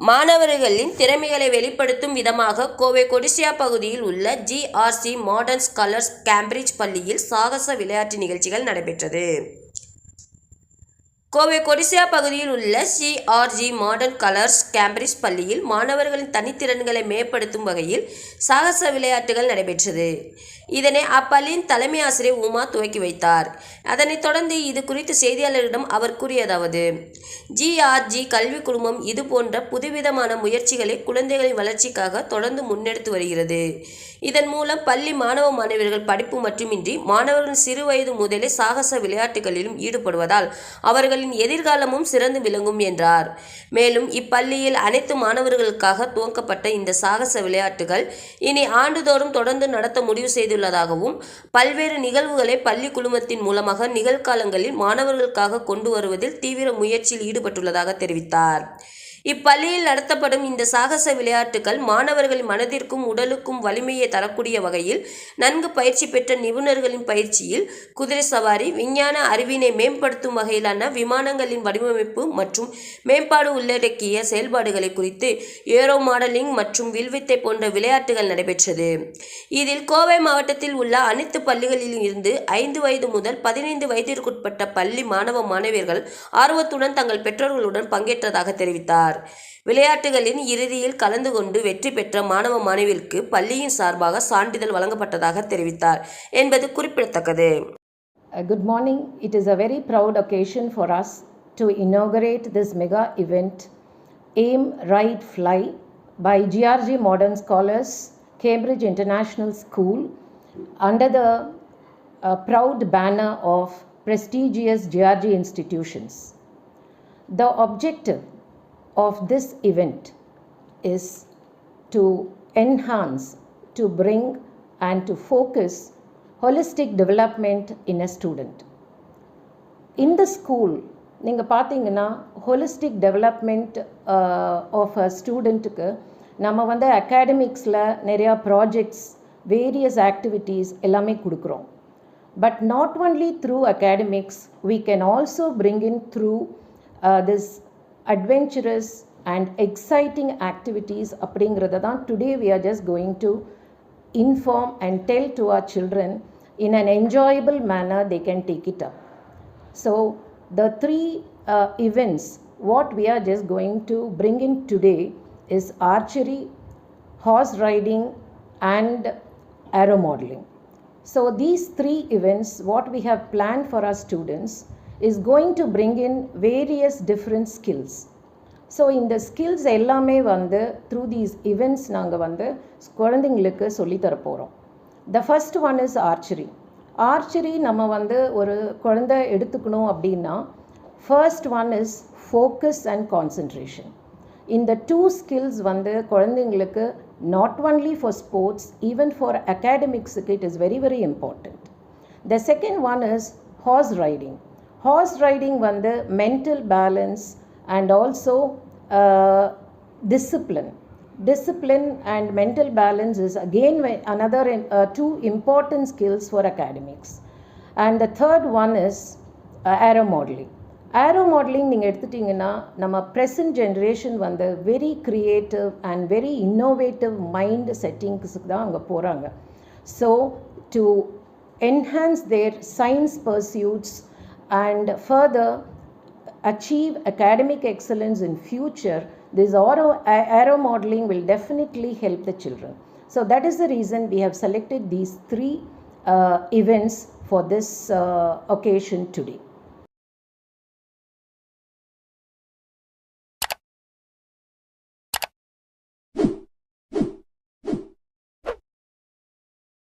மாணவர்களின் திறமைகளை வெளிப்படுத்தும் விதமாக கோவை கொடிசியா பகுதியில் உள்ள ஜிஆர்சி மாடர்ன் ஸ்காலர்ஸ் கேம்பிரிட்ஜ் பள்ளியில் சாகச விளையாட்டு நிகழ்ச்சிகள் நடைபெற்றது. கோவை கொடிசியா பகுதியில் உள்ள சிஆர்ஜி மாடர்ன் கலர்ஸ் கேம்பிரிட்ஜ் பள்ளியில் மாணவர்களின் தனித்திறன்களை மேம்படுத்தும் வகையில் சாகச விளையாட்டுகள் நடைபெற்றது. இதனை அப்பள்ளியின் தலைமை ஆசிரியர் உமா துவக்கி வைத்தார். அதனைத் தொடர்ந்து இது குறித்து செய்தியாளர்களிடம் அவர் கூறியதாவது ஜிஆர்ஜி கல்வி குழுமம் இது போன்ற புதுவிதமான முயற்சிகளை குழந்தைகளின் வளர்ச்சிக்காக தொடர்ந்து முன்னெடுத்து வருகிறது. இதன் மூலம் பள்ளி மாணவ மாணவியர்கள் படிப்பு மட்டுமின்றி மாணவர்கள் சிறு வயது முதலே சாகச விளையாட்டுகளிலும் ஈடுபடுவதால் அவர்கள் மாணவர்களின் எதிர்காலமும் சிறந்து விளங்கும் என்றார். மேலும் இப்பள்ளியில் அனைத்து மாணவர்களுக்காக துவக்கப்பட்ட இந்த சாகச விளையாட்டுகள் இனி ஆண்டுதோறும் தொடர்ந்து நடத்த முடிவு செய்துள்ளதாகவும் பல்வேறு நிகழ்வுகளை பள்ளி குழுமத்தின் மூலமாக நிகழ்காலங்களில் மாணவர்களுக்காக கொண்டு வருவதில் தீவிர முயற்சியில் ஈடுபட்டுள்ளதாக தெரிவித்தார். இப்பள்ளியில் நடத்தப்படும் இந்த சாகச விளையாட்டுகள் மாணவர்களின் மனதிற்கும் உடலுக்கும் வலிமையை தரக்கூடிய வகையில் நன்கு பயிற்சி பெற்ற நிபுணர்களின் பயிற்சியில் குதிரை சவாரி விஞ்ஞான அறிவினை மேம்படுத்தும் வகையிலான விமானங்களின் வடிவமைப்பு மற்றும் மேம்பாடு உள்ளடக்கிய செயல்பாடுகளை குறித்து ஏரோ மாடலிங் மற்றும் வில்வித்தை போன்ற விளையாட்டுகள் நடைபெற்றது. இதில் கோவை மாவட்டத்தில் உள்ள அனைத்து பள்ளிகளில் இருந்து ஐந்து வயது முதல் பதினைந்து வயதிற்குட்பட்ட பள்ளி மாணவ மாணவியர்கள் ஆர்வத்துடன் தங்கள் பெற்றோர்களுடன் பங்கேற்றதாக தெரிவித்தார். விளையாட்டுகளின் இறுதியில் கலந்து கொண்டு வெற்றி பெற்ற மாணவ மாணவியருக்கு பள்ளியின் சார்பாக சான்றிதழ் வழங்கப்பட்டதாக தெரிவித்தார் என்பது குறிப்பிடத்தக்கது Uh, Good morning. It is a very proud occasion for us to inaugurate this mega event, Aim, Ride, Fly, by GRG Modern Scholars, Cambridge International School, under the uh, proud banner of prestigious GRG institutions. The objective of this event is to enhance, to bring, and to focus holistic development in a student. இந்த school நீங்கள் பார்த்தீங்கன்னா holistic development of a ஸ்டூடெண்ட்டுக்கு நம்ம வந்து அகாடமிக்ஸில் நிறையா projects various activities எல்லாமே கொடுக்குறோம் but not only through academics we can also bring in through this adventurous and exciting activities அப்படிங்கிறத தான் today we are just going to inform and tell to our children in an enjoyable manner they can take it up. So, the three uh, events, what we are just going to bring in today is archery, horse riding, and aero modeling. So, these three events, what we have planned for our students, is going to bring in various different skills so இந்த skills எல்லாமே வந்து through these events நாங்கள் வந்து குழந்தைங்களுக்கு சொல்லித்தரப்போகிறோம் the first one is archery archery நம்ம வந்து ஒரு குழந்தை எடுத்துக்கணும் அப்படின்னா first one is focus and concentration இந்த டூ ஸ்கில்ஸ் வந்து குழந்தைங்களுக்கு not only for sports even for அகாடமிக்ஸுக்கு it is very very important the second one is horse riding horse riding வந்து mental balance and also discipline discipline and mental balance is again another two important skills for academics and the third one is aero modelling aero modelling நீங்கள் எடுத்துட்டிங்கன்னா நம்ம present generation வந்து very creative and very innovative mind செட்டிங்ஸுக்கு தான் அங்கே போகிறாங்க so to enhance their science pursuits and further achieve academic excellence in future this arrow, modeling will definitely help the children. So that is the reason we have selected these three uh, events for this uh, occasion today.